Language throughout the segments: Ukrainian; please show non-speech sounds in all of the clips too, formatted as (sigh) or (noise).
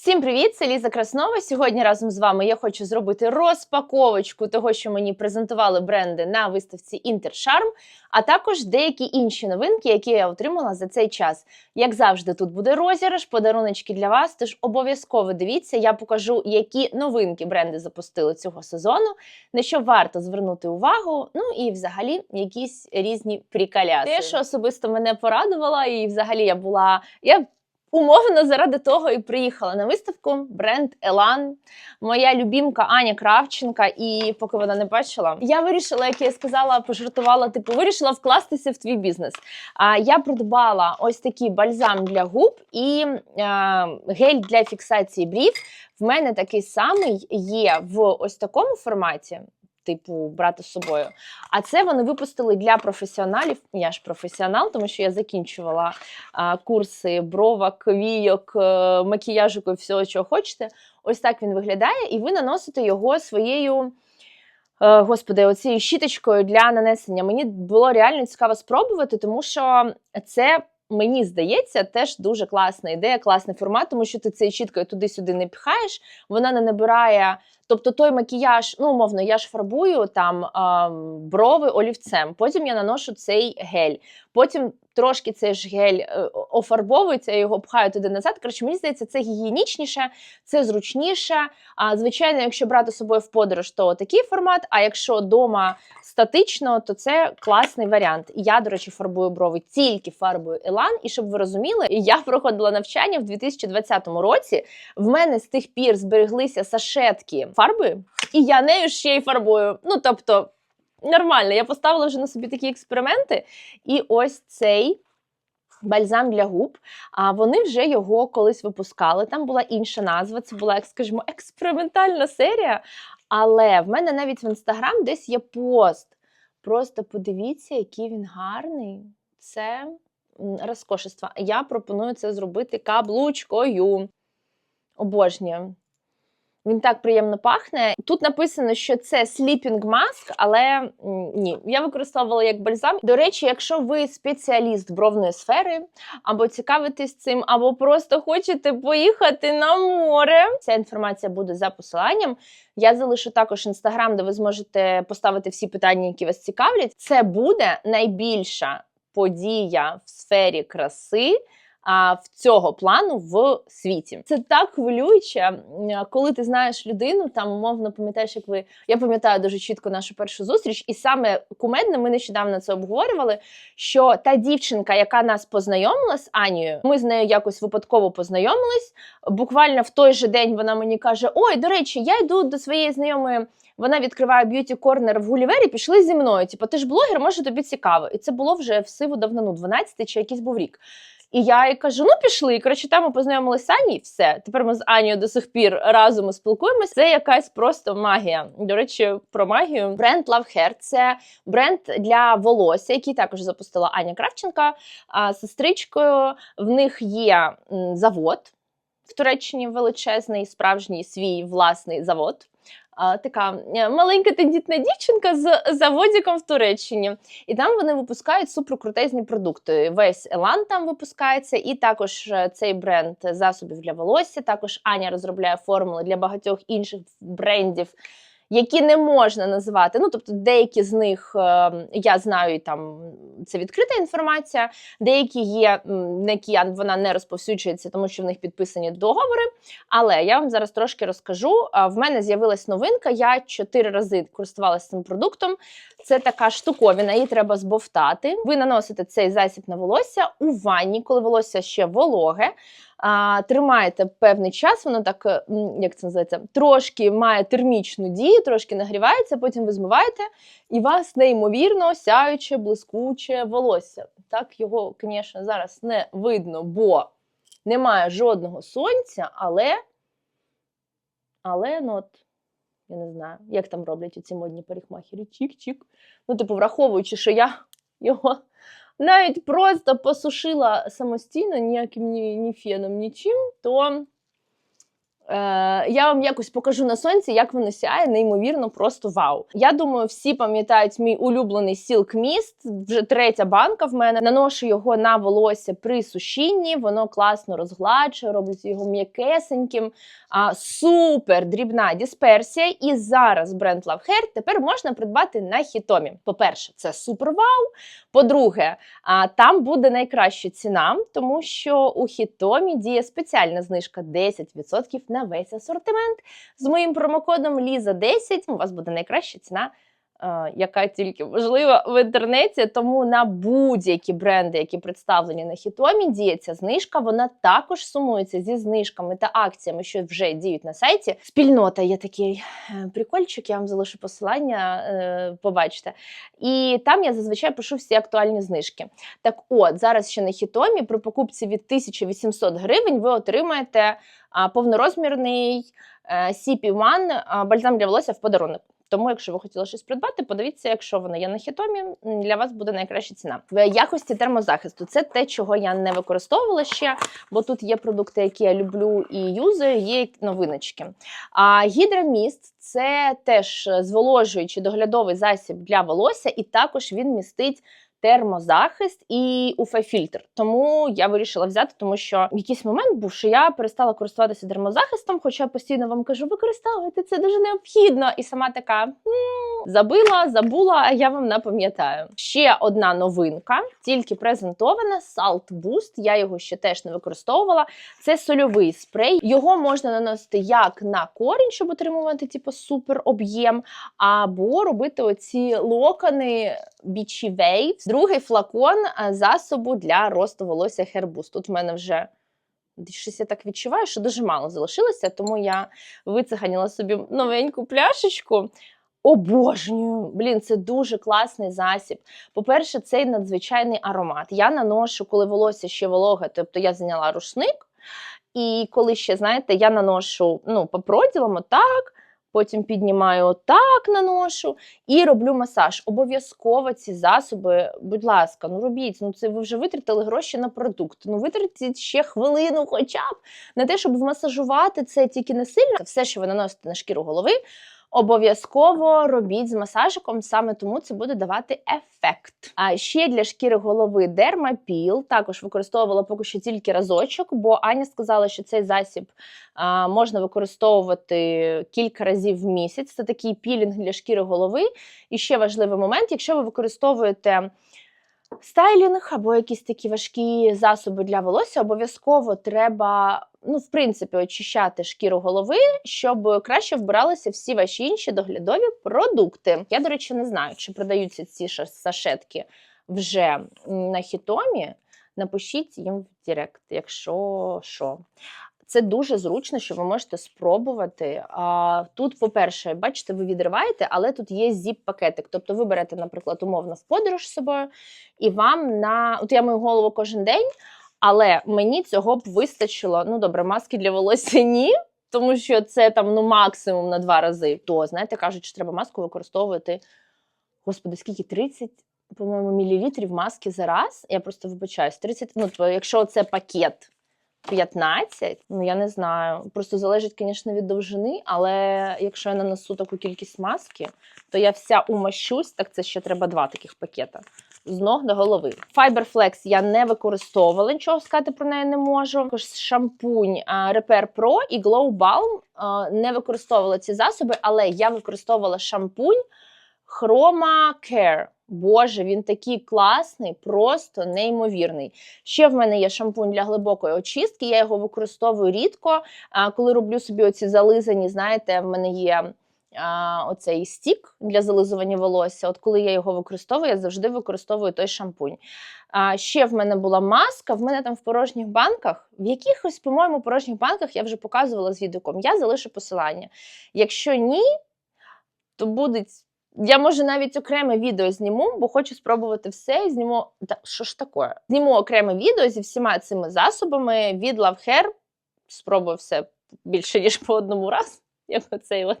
Всім привіт! Це Ліза Краснова. Сьогодні разом з вами я хочу зробити розпаковочку того, що мені презентували бренди на виставці Інтершарм, а також деякі інші новинки, які я отримала за цей час. Як завжди, тут буде розіграш, подаруночки для вас. Тож обов'язково дивіться, я покажу, які новинки бренди запустили цього сезону, на що варто звернути увагу. Ну і взагалі якісь різні приколяси. Те, що особисто мене порадувало, і взагалі я була. Я Умовно заради того і приїхала на виставку бренд Елан, моя любімка Аня Кравченка. І поки вона не бачила, я вирішила, як я сказала, пожартувала, типу, вирішила вкластися в твій бізнес. А я придбала ось такий бальзам для губ і а, гель для фіксації брів. В мене такий самий є в ось такому форматі типу брати з собою. А це вони випустили для професіоналів. Я ж професіонал, тому що я закінчувала а, курси бровок, війок, е, макіяжику і всього, чого хочете. Ось так він виглядає, і ви наносите його своєю. е, Господи, оцією щіточкою для нанесення. Мені було реально цікаво спробувати, тому що це мені здається теж дуже класна ідея, класний формат, тому що ти цією щіткою туди-сюди не пхаєш, вона не набирає. Тобто той макіяж, ну умовно, я ж фарбую там а, брови олівцем, потім я наношу цей гель, потім трошки цей ж гель е, офарбовується, я його пхаю туди назад. Коротше, мені здається, це гігієнічніше, це зручніше. А звичайно, якщо брати з собою в подорож, то такий формат. А якщо вдома статично, то це класний варіант. Я, до речі, фарбую брови тільки фарбою Елан. І щоб ви розуміли, (laughs) я проходила навчання в 2020 році. В мене з тих пір збереглися сашетки фарби, і я нею ще й фарбую. Ну тобто. Нормально, я поставила вже на собі такі експерименти, і ось цей бальзам для губ. А вони вже його колись випускали. Там була інша назва, це була, як скажімо, експериментальна серія. Але в мене навіть в інстаграм десь є пост. Просто подивіться, який він гарний. Це розкошество. Я пропоную це зробити каблучкою. Обожнюю. Він так приємно пахне. Тут написано, що це sleeping mask, але ні, я використовувала як бальзам. До речі, якщо ви спеціаліст бровної сфери, або цікавитесь цим, або просто хочете поїхати на море. Ця інформація буде за посиланням. Я залишу також інстаграм, де ви зможете поставити всі питання, які вас цікавлять. Це буде найбільша подія в сфері краси а, в цього плану в світі. Це так хвилююче, коли ти знаєш людину, там умовно пам'ятаєш, як ви. Я пам'ятаю дуже чітко нашу першу зустріч, і саме кумедне, ми нещодавно це обговорювали. Що та дівчинка, яка нас познайомила з Анією, ми з нею якось випадково познайомились. Буквально в той же день вона мені каже: Ой, до речі, я йду до своєї знайомої. Вона відкриває б'юті корнер в Гулівері, пішли зі мною. Типу, ти ж блогер, може тобі цікаво. І це було вже в сиву давнину, 12 чи якийсь був рік. І я їй кажу: ну пішли. І коротше, там ми познайомилися з Ані, і все. Тепер ми з Анією до сих пір разом спілкуємося. Це якась просто магія. До речі, про магію. Бренд Love Hair – це бренд для волосся, який також запустила Аня Кравченка а, сестричкою. В них є завод в Туреччині величезний, справжній свій власний завод. Така е, маленька тендітна дівчинка з заводиком в Туреччині. І там вони випускають суперкрутезні продукти. Весь Елан там випускається, і також е, цей бренд засобів для волосся. Також Аня розробляє формули для багатьох інших брендів. Які не можна називати, ну тобто деякі з них е, я знаю, там це відкрита інформація, деякі є, на які вона не розповсюджується, тому що в них підписані договори. Але я вам зараз трошки розкажу. В мене з'явилась новинка. Я чотири рази користувалася цим продуктом. Це така штуковина, її треба збовтати. Ви наносите цей засіб на волосся у ванні, коли волосся ще вологе. А, тримаєте певний час, воно так, е, як це називається, трошки має термічну дію, трошки нагрівається, потім ви змиваєте, і у вас неймовірно сяюче, блискуче волосся. Так його, звісно, зараз не видно, бо немає жодного сонця, але, але ну от, я не знаю, як там роблять ці модні парикмахери. Чік-чік. Ну, типу, враховуючи, що я його навіть просто посушила самостійно, ніяким ні, ні феном, нічим, то я вам якось покажу на сонці, як воно сяє, неймовірно, просто вау. Я думаю, всі пам'ятають мій улюблений Silk Mist, вже третя банка в мене. Наношу його на волосся при сушінні, воно класно розгладжує, робить його м'якесеньким. А, супер дрібна дисперсія. І зараз бренд Love Hair тепер можна придбати на хітомі. По-перше, це супер вау. По-друге, а, там буде найкраща ціна, тому що у хітомі діє спеціальна знижка 10% на весь асортимент. З моїм промокодом Ліза 10 у вас буде найкраща ціна. Е, Яка тільки можлива в інтернеті, тому на будь-які бренди, які представлені на хітомі, діє ця знижка. Вона також сумується зі знижками та акціями, що вже діють на сайті. Спільнота є такий е, прикольчик. Я вам залишу посилання, е, побачите. І там я зазвичай пишу всі актуальні знижки. Так, от зараз ще на хітомі при покупці від 1800 гривень ви отримаєте повнорозмірний е, CP1 бальзам для волосся в подарунок. Тому, якщо ви хотіли щось придбати, подивіться, якщо воно є на хітомі, для вас буде найкраща ціна. В якості термозахисту це те, чого я не використовувала ще, бо тут є продукти, які я люблю і юзаю, є новиночки. А гідроміст це теж зволожуючий доглядовий засіб для волосся, і також він містить. Термозахист і UV-фільтр. Тому я вирішила взяти, тому що в якийсь момент був, що я перестала користуватися термозахистом, хоча постійно вам кажу, використовуйте це дуже необхідно. І сама така «М, забила, забула, а я вам напам'ятаю. Ще одна новинка, тільки презентована Salt Boost. Я його ще теж не використовувала. Це сольовий спрей. Його можна наносити як на корінь, щоб отримувати типу супер об'єм, або робити оці локони Beachy Waves. Другий флакон засобу для росту волосся Hair Тут в мене вже щось я так відчуваю, що дуже мало залишилося, тому я вицеганіла собі новеньку пляшечку. Обожнюю! Блін, це дуже класний засіб. По-перше, цей надзвичайний аромат. Я наношу, коли волосся ще вологе, тобто я зайняла рушник. І коли ще, знаєте, я наношу ну, по проділам отак, потім піднімаю отак, наношу і роблю масаж. Обов'язково ці засоби, будь ласка, ну робіть. Ну це ви вже витратили гроші на продукт. Ну витратіть ще хвилину, хоча б на те, щоб вмасажувати це тільки не сильно. Все, що ви наносите на шкіру голови. Обов'язково робіть з масажиком, саме тому це буде давати ефект. А ще для шкіри голови дермапіл також використовувала поки що тільки разочок, бо Аня сказала, що цей засіб а, можна використовувати кілька разів в місяць. Це такий пілінг для шкіри голови. І ще важливий момент, якщо ви використовуєте. Стайлінг або якісь такі важкі засоби для волосся обов'язково треба, ну, в принципі, очищати шкіру голови, щоб краще вбиралися всі ваші інші доглядові продукти. Я, до речі, не знаю, чи продаються ці сашетки вже на хітомі. Напишіть їм в Директ, якщо що. Це дуже зручно, що ви можете спробувати. А, тут, по-перше, бачите, ви відриваєте, але тут є зіп-пакетик. Тобто ви берете, наприклад, умовно в подорож з собою, і вам на. От я мою голову кожен день, але мені цього б вистачило. Ну, добре, маски для волосся ні. Тому що це там ну максимум на два рази. То знаєте, кажуть, що треба маску використовувати. Господи, скільки 30, по-моєму, мілілітрів маски за раз. Я просто вибачаюсь. 30, ну, то якщо це пакет 15, ну я не знаю. Просто залежить, звісно, від довжини, але якщо я нанесу таку кількість маски, то я вся умащусь, так це ще треба два таких пакета. З ног до голови. Fiberflex я не використовувала, нічого сказати про неї не можу. Також шампунь Repair Pro і Glow Balm не використовувала ці засоби, але я використовувала шампунь Chroma Care. Боже, він такий класний, просто неймовірний. Ще в мене є шампунь для глибокої очистки. Я його використовую рідко. Коли роблю собі оці зализані, знаєте, в мене є а, оцей стік для зализування волосся. От коли я його використовую, я завжди використовую той шампунь. А, ще в мене була маска. В мене там в порожніх банках, в якихось, по-моєму, порожніх банках я вже показувала з відеоком. Я залишу посилання. Якщо ні, то буде. Я може навіть окреме відео зніму, бо хочу спробувати все. і Зніму та що ж таке? Зніму окреме відео зі всіма цими засобами від Love Hair. Спробую все більше ніж по одному раз, (laughs) як оцей от.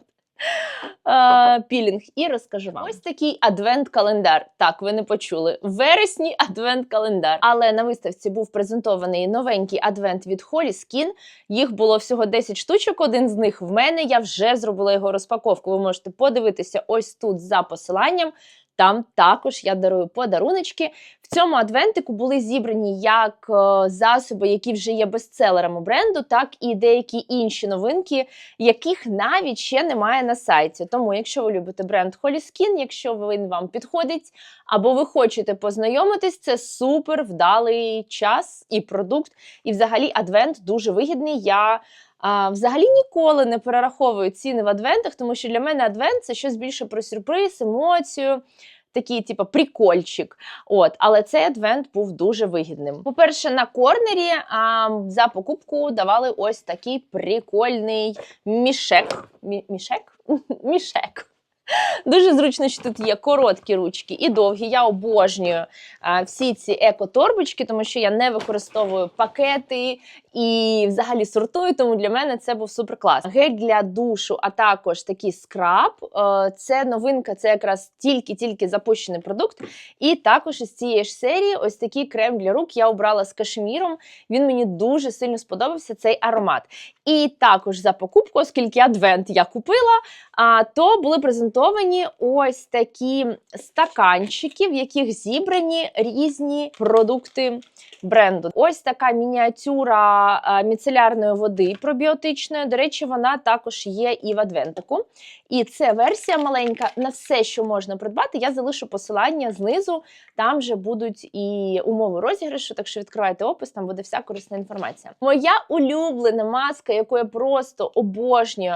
Е, пілінг і розкажу вам. Ось такий адвент-календар. Так, ви не почули. Вересні адвент-календар. Але на виставці був презентований новенький адвент від Holy Skin. Їх було всього 10 штучок. Один з них в мене. Я вже зробила його розпаковку. Ви можете подивитися ось тут за посиланням. Там також я дарую подаруночки. В цьому адвентику були зібрані як е, засоби, які вже є бестселерами бренду, так і деякі інші новинки, яких навіть ще немає на сайті. Тому, якщо ви любите бренд Skin, якщо він вам підходить, або ви хочете познайомитись, це супер вдалий час і продукт. І взагалі адвент дуже вигідний. Я а, взагалі ніколи не перераховую ціни в адвентах, тому що для мене адвент це щось більше про сюрприз, емоцію. Такий, типу, прикольчик. От, але цей адвент був дуже вигідним. По-перше, на корнері а, за покупку давали ось такий прикольний мішек. Мі- мішек? (laughs) мішек. Дуже зручно, що тут є короткі ручки і довгі. Я обожнюю а, всі ці еко-торбочки, тому що я не використовую пакети і взагалі сортую, тому для мене це був супер клас. Гель для душу, а також такий скраб. Е, Це новинка, це якраз тільки-тільки запущений продукт. І також із цієї ж серії ось такий крем для рук я обрала з кашеміром. Він мені дуже сильно сподобався цей аромат. І також за покупку, оскільки адвент я купила, а, то були презентовані ось такі стаканчики, в яких зібрані різні продукти бренду. Ось така мініатюра міцелярної води пробіотичної. До речі, вона також є і в адвентику. І це версія маленька на все, що можна придбати. Я залишу посилання знизу. Там же будуть і умови розіграшу, так що відкривайте опис, там буде вся корисна інформація. Моя улюблена маска, яку я просто обожнюю.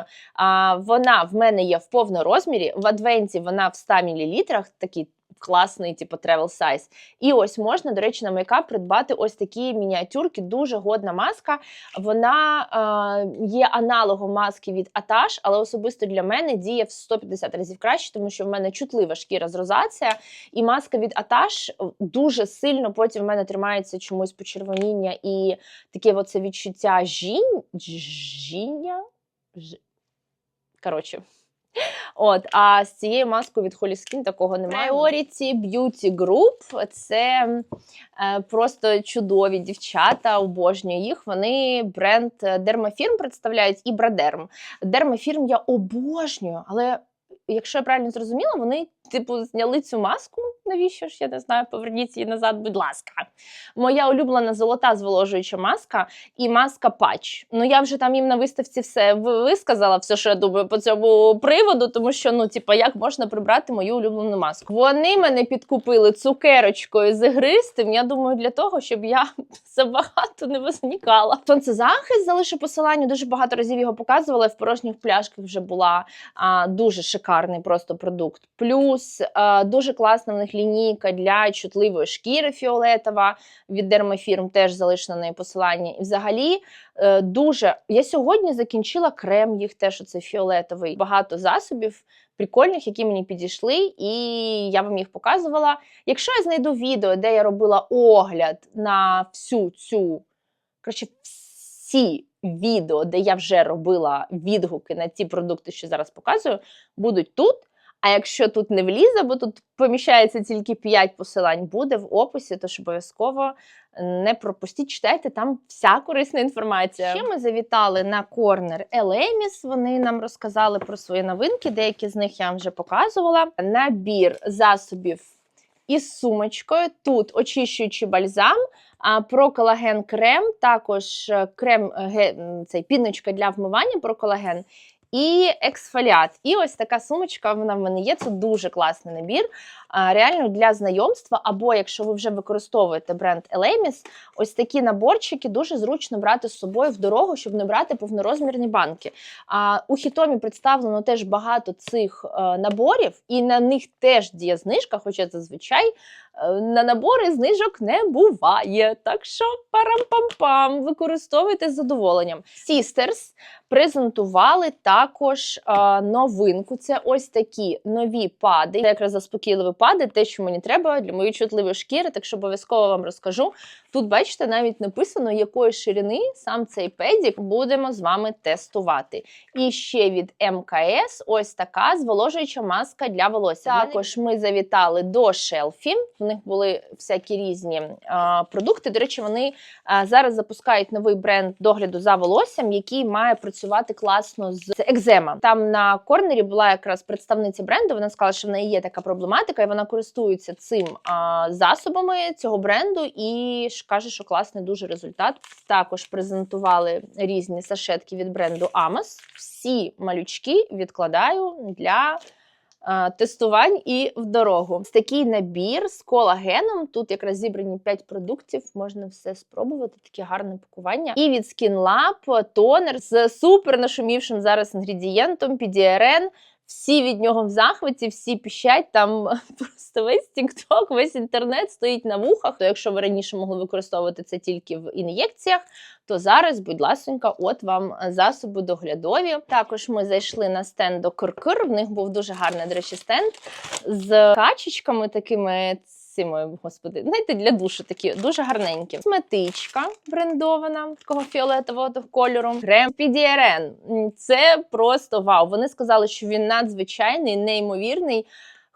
Вона в мене є в повному розмірі. В адвенті вона в 100 мл, такий класний, типу travel size. І ось можна, до речі, на мейкап придбати ось такі мініатюрки, дуже годна маска. Вона е, є аналогом маски від Atash, але особисто для мене діє в 150 разів краще, тому що в мене чутлива шкіра з розація. І маска від Atash дуже сильно потім в мене тримається чомусь почервоніння і таке оце відчуття жінь... жіння. Коротше. От, а з цією маскою від Holy Skin такого немає. Priority Beauty Group це е, просто чудові дівчата, обожнюю їх. Вони бренд Dermafirm представляють і Брадерм. Dermafirm я обожнюю, але якщо я правильно зрозуміла, вони типу зняли цю маску. Навіщо ж я не знаю, поверніть її назад, будь ласка. Моя улюблена золота зволожуюча маска і маска патч. Ну я вже там їм на виставці все висказала, все, що я думаю по цьому приводу, тому що ну, типу, як можна прибрати мою улюблену маску? Вони мене підкупили цукерочкою з ігристим. Я думаю, для того, щоб я (laughs) забагато не возникала. Сонцезахист залишу посилання. Дуже багато разів його показувала. В порожніх пляшках вже була а, дуже шикарний просто продукт. Плюс а, дуже класна в них лінійка для чутливої шкіри фіолетова від Дермафірм, теж залишено на неї посилання. І взагалі е, дуже. Я сьогодні закінчила крем, їх теж оце фіолетовий. Багато засобів прикольних, які мені підійшли, і я вам їх показувала. Якщо я знайду відео, де я робила огляд на всю цю, коротше, всі відео, де я вже робила відгуки на ті продукти, що зараз показую, будуть тут. А якщо тут не влізе, бо тут поміщається тільки 5 посилань, буде в описі, тож обов'язково не пропустіть, читайте там вся корисна інформація. Ще ми завітали на корнер Елеміс. Вони нам розказали про свої новинки. Деякі з них я вам вже показувала. Набір засобів із сумочкою. Тут очищуючий бальзам, а про колаген крем, також е, крем е, цей піночка для вмивання про колаген. І ексфоліат. І ось така сумочка вона в мене є. Це дуже класний набір. Реально для знайомства, або якщо ви вже використовуєте бренд Elemis, ось такі наборчики дуже зручно брати з собою в дорогу, щоб не брати повнорозмірні банки. А у Хітомі представлено теж багато цих е, наборів, і на них теж діє знижка, хоча зазвичай На набори знижок не буває. Так що парам-пам-пам, використовуйте з задоволенням. Sisters презентували також е, новинку. Це ось такі нові пади. Це якраз заспокійливі пади, те, що мені треба для моєї чутливої шкіри, так що обов'язково вам розкажу. Тут, бачите, навіть написано, якої ширини сам цей педік будемо з вами тестувати. І ще від МКС ось така зволожуюча маска для волосся. Також ми завітали до Шелфі. В них були всякі різні а, продукти. До речі, вони а, зараз запускають новий бренд догляду за волоссям, який має працювати класно з екзема. Там на корнері була якраз представниця бренду. Вона сказала, що в неї є така проблематика, і вона користується цим а, засобами цього бренду і каже, що класний дуже результат. Також презентували різні сашетки від бренду Amos. Всі малючки відкладаю для тестувань і в дорогу. Такий набір з колагеном. Тут якраз зібрані 5 продуктів, можна все спробувати. Таке гарне пакування. І від SkinLab тонер з супер нашумівшим зараз інгредієнтом PDRN. Всі від нього в захваті, всі піщать там (laughs) просто весь TikTok, весь інтернет стоїть на вухах. То якщо ви раніше могли використовувати це тільки в ін'єкціях, то зараз, будь ласонька, от вам засоби доглядові. Також ми зайшли на стенд до Киркир. В них був дуже гарний, до речі, стенд з качечками такими. Цими, господи, знаєте, для душу такі дуже гарненькі. Сметичка брендована такого фіолетового кольору. Крем PDRN. Це просто вау. Вони сказали, що він надзвичайний, неймовірний.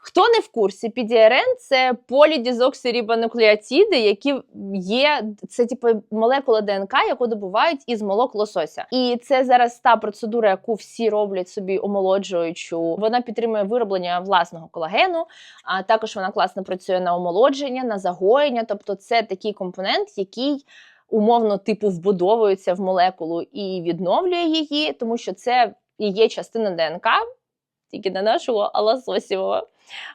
Хто не в курсі, PDRN – це полідізоксирібонуклеотиди, які є, це типу молекула ДНК, яку добувають із молок лосося. І це зараз та процедура, яку всі роблять собі омолоджуючу. Вона підтримує вироблення власного колагену, а також вона класно працює на омолодження, на загоєння. Тобто, це такий компонент, який умовно типу вбудовується в молекулу і відновлює її, тому що це і є частина ДНК, тільки не нашого, а лососівого.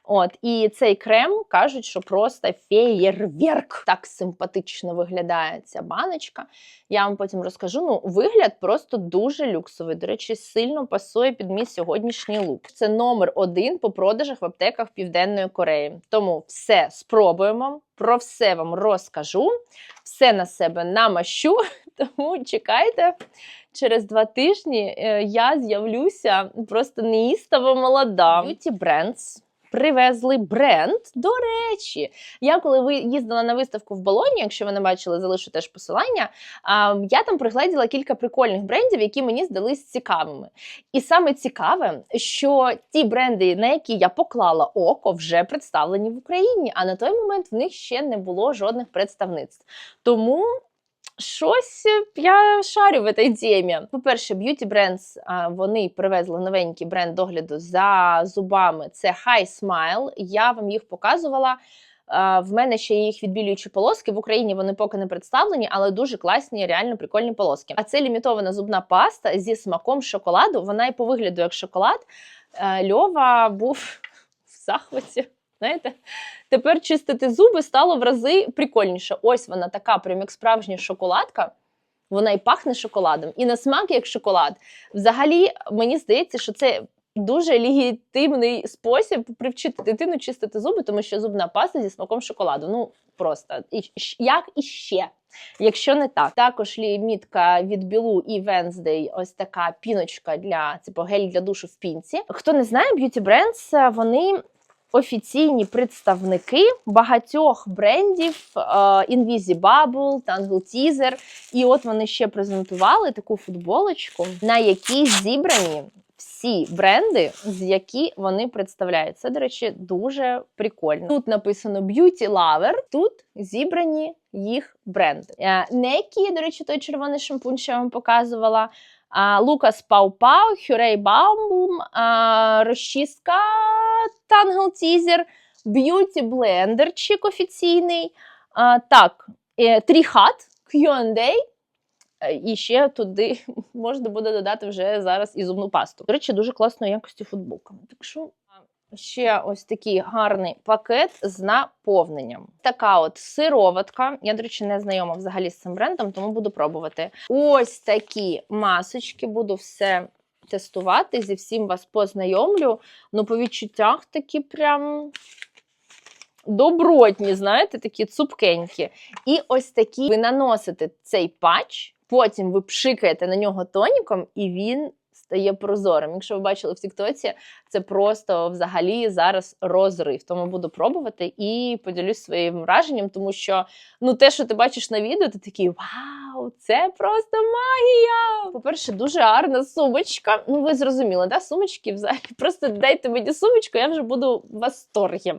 От і цей крем кажуть, що просто феєрверк. Так симпатично виглядає ця баночка. Я вам потім розкажу. Ну, вигляд просто дуже люксовий. До речі, сильно пасує під мій сьогоднішній лук. Це номер один по продажах в аптеках Південної Кореї. Тому все спробуємо. Про все вам розкажу, все на себе намащу. (laughs) Тому чекайте. Через два тижні е, я з'явлюся просто неїставо молода. Beauty Brands привезли бренд. До речі, я коли ви їздила на виставку в Болоні, якщо ви не бачили, залишу теж посилання. Я там пригледіла кілька прикольних брендів, які мені здались цікавими. І саме цікаве, що ті бренди, на які я поклала око, вже представлені в Україні, а на той момент в них ще не було жодних представництв. Тому. Щось я шарю в цій темі. По-перше, Beauty Brands, вони привезли новенький бренд догляду за зубами. Це High Smile. Я вам їх показувала. В мене ще є їх відбілюючі полоски. В Україні вони поки не представлені, але дуже класні, реально прикольні полоски. А це лімітована зубна паста зі смаком шоколаду. Вона і по вигляду як шоколад. Е, Льова був (laughs) в захваті. Знаєте, тепер чистити зуби стало в рази прикольніше. Ось вона така, прям як справжня шоколадка. Вона і пахне шоколадом, і на смак як шоколад. Взагалі, мені здається, що це дуже легітимний спосіб привчити дитину чистити зуби, тому що зубна паста зі смаком шоколаду. Ну просто і як і ще. Якщо не так, також лімітка від Білу і Wednesday, ось така піночка для типу гель для душу в пінці. Хто не знає, Beauty Brands, вони офіційні представники багатьох брендів е, Invisibubble, Tangle Teaser. І от вони ще презентували таку футболочку, на якій зібрані всі бренди, з які вони представляють. Це, до речі, дуже прикольно. Тут написано Beauty Lover, тут зібрані їх бренди. Е, Некі, до речі, той червоний шампунь, що я вам показувала. Лукас Пау Пау, Хюрей Баумбум, розчистка Тангл Тізер, Б'юті Блендерчик офіційний. А, так, е, Тріхат, Q&A. Е, І ще туди (laughs) можна буде додати вже зараз і зубну пасту. До речі, дуже класної якості футболка. Так що ще ось такий гарний пакет з наповненням. Така от сироватка. Я, до речі, не знайома взагалі з цим брендом, тому буду пробувати. Ось такі масочки, буду все тестувати. Зі всім вас познайомлю. Ну, по відчуттях такі прям добротні, знаєте, такі цупкенькі. І ось такі ви наносите цей патч, потім ви пшикаєте на нього тоніком, і він стає прозорим. Якщо ви бачили в Тіктоці, це просто взагалі зараз розрив. Тому буду пробувати і поділюсь своїм враженням, тому що ну те, що ти бачиш на відео, ти такий вау, це просто магія! По-перше, дуже гарна сумочка. Ну, ви зрозуміли, да? Сумочки взагалі. Просто дайте мені сумочку, я вже буду в восторгі.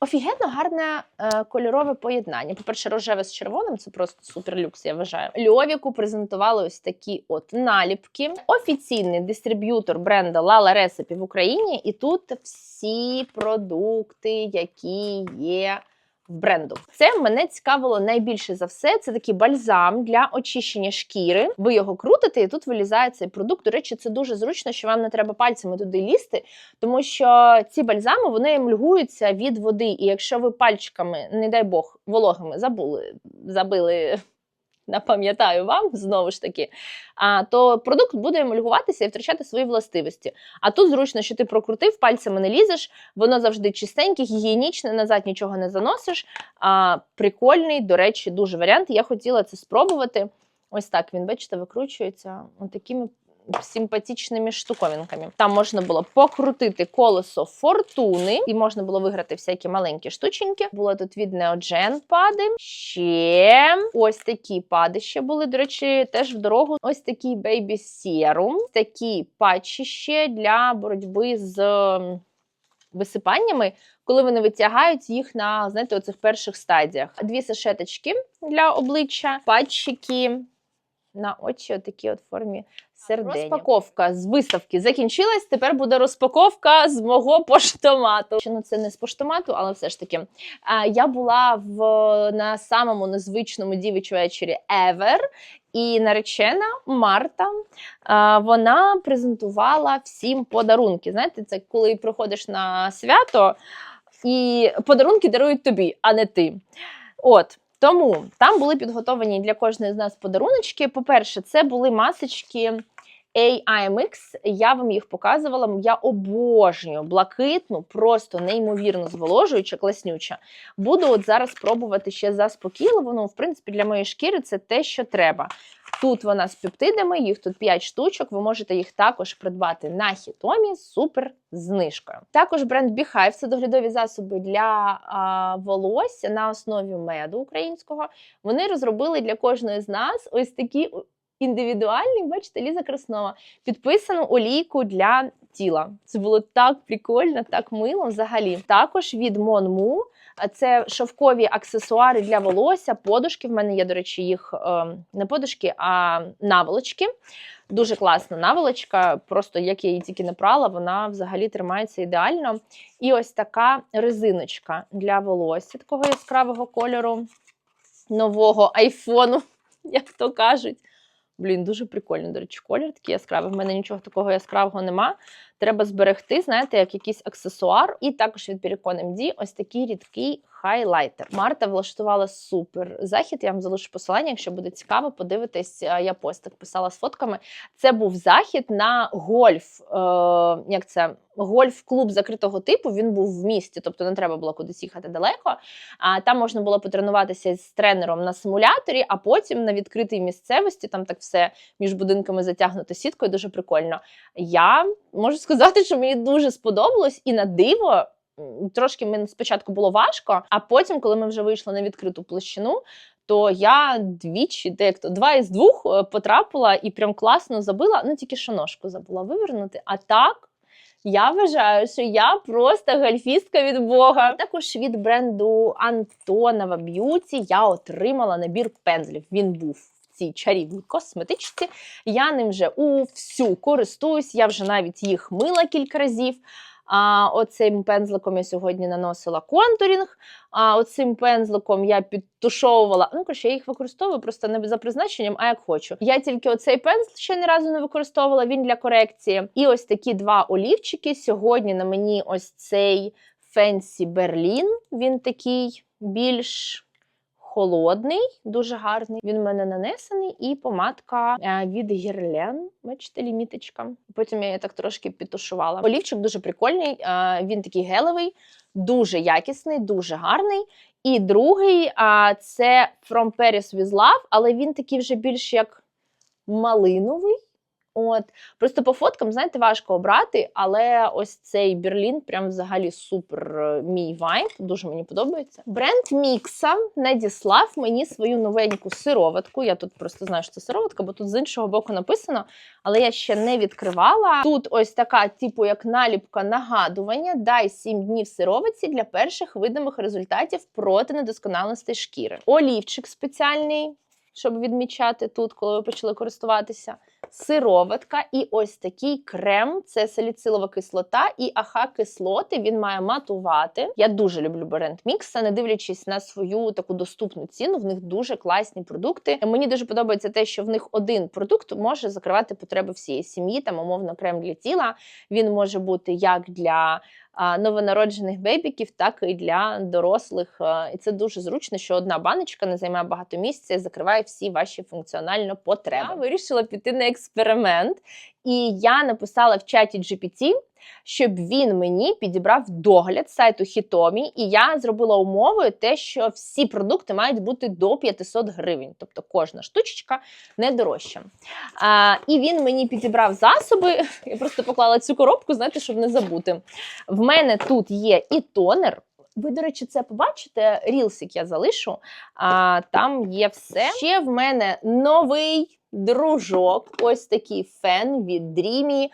Офігенно гарне е, кольорове поєднання. По-перше, рожеве з червоним це просто суперлюкс, я вважаю. Льовіку презентували ось такі от наліпки. Офіційний дистриб'ютор бренду Lala Recipe в Україні, і тут всі продукти, які є. В бренду це мене цікавило найбільше за все. Це такий бальзам для очищення шкіри. Ви його крутите, і тут вилізає цей продукт. До речі, це дуже зручно, що вам не треба пальцями туди лізти, тому що ці бальзами вони емульгуються від води. І якщо ви пальчиками, не дай Бог, вологими забули, забили. Напам'ятаю вам знову ж таки, а, то продукт буде емульгуватися і втрачати свої властивості. А тут зручно, що ти прокрутив, пальцями не лізеш, воно завжди чистеньке, гігієнічне, назад нічого не заносиш. А, Прикольний, до речі, дуже варіант. Я хотіла це спробувати. Ось так він, бачите, викручується такими симпатичними штуковинками. Там можна було покрутити колесо фортуни, і можна було виграти всякі маленькі штученьки. Було тут від Neogen пади. Ще ось такі пади ще були. До речі, теж в дорогу. Ось такий Baby Serum. Такі патчі ще для боротьби з. Висипаннями, коли вони витягають їх на знаєте, оцих перших стадіях. Дві сашеточки для обличчя, патчики на очі, отакі от формі сердення. Розпаковка з виставки закінчилась. Тепер буде розпаковка з мого (laughs) поштомату. Ну, це не з поштомату, але все ж таки. Я була в на самому незвичному дівичу вечорі ever. І наречена Марта вона презентувала всім подарунки. Знаєте, це коли приходиш на свято, і подарунки дарують тобі, а не ти. От. Тому там були підготовлені для кожної з нас подаруночки. По-перше, це були масочки AIMX, я вам їх показувала. Я обожнюю блакитну, просто неймовірно зволожуюча, класнюча. Буду от зараз пробувати ще заспокійливо. Ну, в принципі, для моєї шкіри це те, що треба. Тут вона з пептидами, їх тут 5 штучок. Ви можете їх також придбати на хітомі з супер знижкою. Також бренд Beehive – це доглядові засоби для а, волосся на основі меду українського. Вони розробили для кожної з нас ось такі індивідуальний, бачите, Ліза Краснова, підписану олійку для тіла. Це було так прикольно, так мило взагалі. Також від Монму. Це шовкові аксесуари для волосся, подушки. В мене є, до речі, їх ем, не подушки, а наволочки. Дуже класна наволочка, просто як я її тільки не прала, вона взагалі тримається ідеально. І ось така резиночка для волосся такого яскравого кольору нового айфону, (laughs) як то кажуть. Блін, дуже прикольно, до речі, колір такий яскравий. В мене нічого такого яскравого нема. Треба зберегти, знаєте, як якийсь аксесуар. І також від Pericon MD ось такий рідкий хайлайтер. Марта влаштувала супер захід. Я вам залишу посилання, якщо буде цікаво, подивитись. Я постик писала з фотками. Це був захід на гольф. Е, як це? Гольф-клуб закритого типу він був в місті, тобто не треба було кудись їхати далеко. А там можна було потренуватися з тренером на симуляторі, а потім на відкритій місцевості, там так все між будинками затягнуто сіткою. Дуже прикольно. Я можу сказати, що мені дуже сподобалось і на диво. Трошки мені спочатку було важко, а потім, коли ми вже вийшли на відкриту площину, то я двічі, дехто два із двох е, потрапила і прям класно забила. Ну тільки що ножку забула вивернути. А так я вважаю, що я просто гальфістка від Бога. Також від бренду Антонова Б'юті я отримала набір пензлів. Він був цій чарівній косметичці. Я ним вже у всю користуюсь, я вже навіть їх мила кілька разів. А Оцим пензликом я сьогодні наносила контурінг, а оцим пензликом я підтушовувала. Ну, коротше, я їх використовую просто не за призначенням, а як хочу. Я тільки оцей пензл ще ні разу не використовувала, він для корекції. І ось такі два олівчики. Сьогодні на мені ось цей Fancy Berlin, він такий більш холодний, дуже гарний. Він в мене нанесений, і помадка е, від Гірлен. Бачите, ліміточка. Потім я її так трошки підтушувала. Олівчик дуже прикольний, е, він такий гелевий, дуже якісний, дуже гарний. І другий це From Paris with Love, але він такий вже більш як малиновий. От. Просто по фоткам, знаєте, важко обрати, але ось цей Берлін прям взагалі супер е, мій вайб, дуже мені подобається. Бренд Мікса надіслав мені свою новеньку сироватку. Я тут просто знаю, що це сироватка, бо тут з іншого боку написано, але я ще не відкривала. Тут ось така, типу, як наліпка нагадування: дай 7 днів сировиці для перших видимих результатів проти недосконалостей шкіри. Олівчик спеціальний. Щоб відмічати тут, коли ви почали користуватися, сироватка і ось такий крем це саліцилова кислота і АХ-кислоти. Він має матувати. Я дуже люблю бренд Мікса, не дивлячись на свою таку доступну ціну. В них дуже класні продукти. Мені дуже подобається те, що в них один продукт може закривати потреби всієї сім'ї. Там умовно крем для тіла. Він може бути як для новонароджених бейбіків, так і для дорослих. І це дуже зручно, що одна баночка не займає багато місця і закриває всі ваші функціонально потреби. Я вирішила піти на експеримент, і я написала в чаті GPT, щоб він мені підібрав догляд сайту Hitomi, і я зробила умовою те, що всі продукти мають бути до 500 гривень, тобто кожна штучечка не дорожча. А, і він мені підібрав засоби. Я просто поклала цю коробку, знаєте, щоб не забути. В мене тут є і тонер. Ви, до речі, це побачите. Рілсик я залишу. А, там є все. Ще в мене новий дружок. Ось такий фен від Dreamy.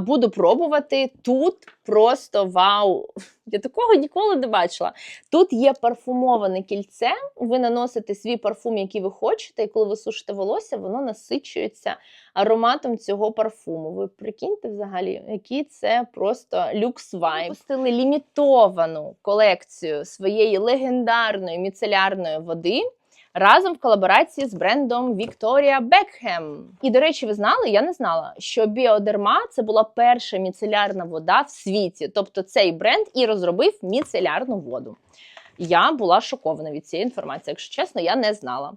Буду пробувати. Тут просто вау! (laughs) Я такого ніколи не бачила. Тут є парфумоване кільце. Ви наносите свій парфум, який ви хочете, і коли ви сушите волосся, воно насичується ароматом цього парфуму. Ви прикиньте взагалі, який це просто люкс вайб. Випустили лімітовану колекцію своєї легендарної міцелярної води. Разом в колаборації з брендом Victoria Beckham. І, до речі, ви знали, я не знала, що Біодерма це була перша міцелярна вода в світі. Тобто цей бренд і розробив міцелярну воду. Я була шокована від цієї інформації. Якщо чесно, я не знала.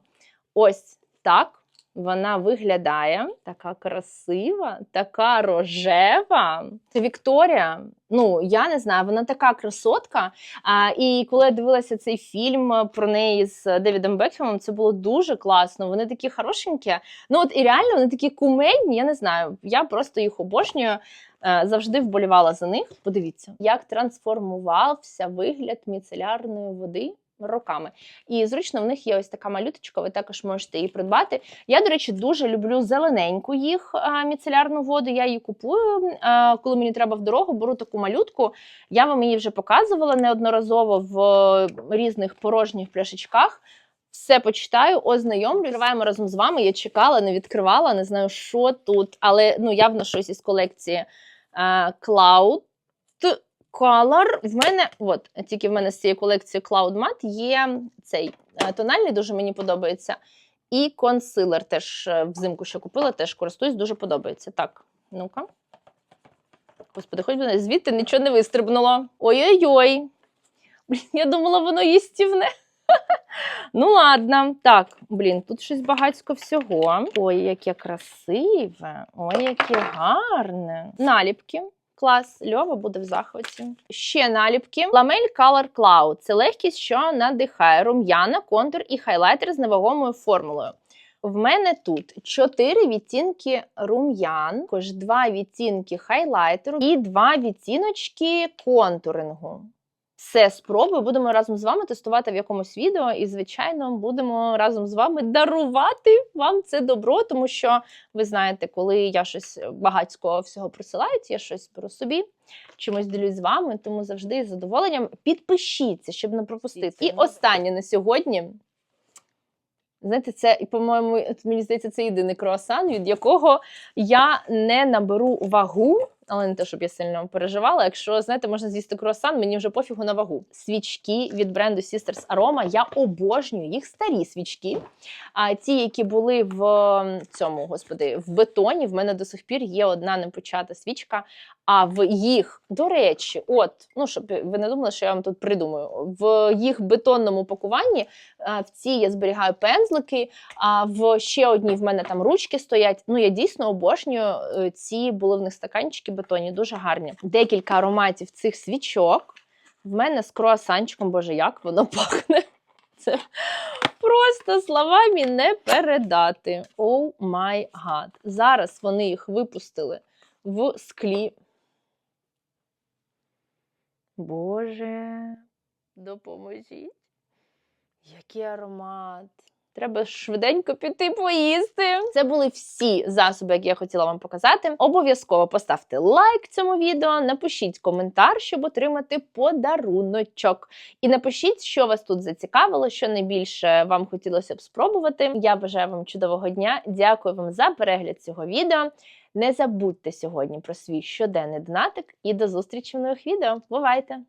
Ось так вона виглядає така красива, така рожева. Це Вікторія. Ну, я не знаю, вона така красотка. А, і коли я дивилася цей фільм про неї з Девідом Бекхемом, це було дуже класно. Вони такі хорошенькі. Ну от і реально вони такі кумедні. Я не знаю. Я просто їх обожнюю. Е, Завжди вболівала за них. Подивіться, як трансформувався вигляд міцелярної води роками. І зручно в них є ось така малюточка, ви також можете її придбати. Я, до речі, дуже люблю зелененьку їх міцелярну воду. Я її купую, коли мені треба в дорогу, беру таку малютку. Я вам її вже показувала неодноразово в е, різних порожніх пляшечках. Все почитаю, ознайомлю. Відкриваємо разом з вами. Я чекала, не відкривала, не знаю, що тут, але ну явно щось із колекції а, Cloud Color. В мене, от, тільки в мене з цієї колекції Cloud Matte є цей е, тональний, дуже мені подобається. І консилер теж е, взимку ще купила, теж користуюсь, дуже подобається. Так, ну-ка. Господи, хоч би звідти нічого не вистрибнуло. Ой-ой-ой. Блін, я думала, воно їстівне. (laughs) Ну, ладно. Так, блін, тут щось багатько всього. Ой, яке красиве, ой, яке гарне. Наліпки. Клас, Льова буде в захваті. Ще наліпки. Ламель Color Cloud. Це легкість, що надихає рум'яна, контур і хайлайтер з невагомою формулою. В мене тут 4 відтінки рум'ян, також 2 відтінки хайлайтеру і 2 відтіночки контурингу. Все спробую, будемо разом з вами тестувати в якомусь відео, і, звичайно, будемо разом з вами дарувати вам це добро, тому що ви знаєте, коли я щось багатського всього присилаю, я щось беру собі, чимось ділюсь з вами, тому завжди з задоволенням підпишіться, щоб не пропустити. І останнє на сьогодні. Знаєте, це, і, по-моєму, мені здається, це єдиний круасан, від якого я не наберу вагу але не те, щоб я сильно переживала. Якщо знаєте, можна з'їсти круасан, мені вже пофігу на вагу. Свічки від бренду Sisters Aroma. Я обожнюю їх старі свічки. А ті, які були в цьому, господи, в бетоні, в мене до сих пір є одна непочата свічка. А в їх, до речі, от, ну щоб ви не думали, що я вам тут придумаю, в їх бетонному пакуванні а, в цій я зберігаю пензлики, а в ще одній в мене там ручки стоять. Ну я дійсно обожнюю е, ці були в них стаканчики бетонні, дуже гарні. Декілька ароматів цих свічок. В мене з круасанчиком, боже, як воно пахне. (laughs) Це просто словами не передати. Оу май гад. Зараз вони їх випустили в склі. Боже, допоможіть. Який аромат. Треба швиденько піти поїсти. Це були всі засоби, які я хотіла вам показати. Обов'язково поставте лайк цьому відео, напишіть коментар, щоб отримати подаруночок. І напишіть, що вас тут зацікавило, що найбільше вам хотілося б спробувати. Я бажаю вам чудового дня. Дякую вам за перегляд цього відео. Не забудьте сьогодні про свій щоденний донатик і до зустрічі в нових відео. Бувайте!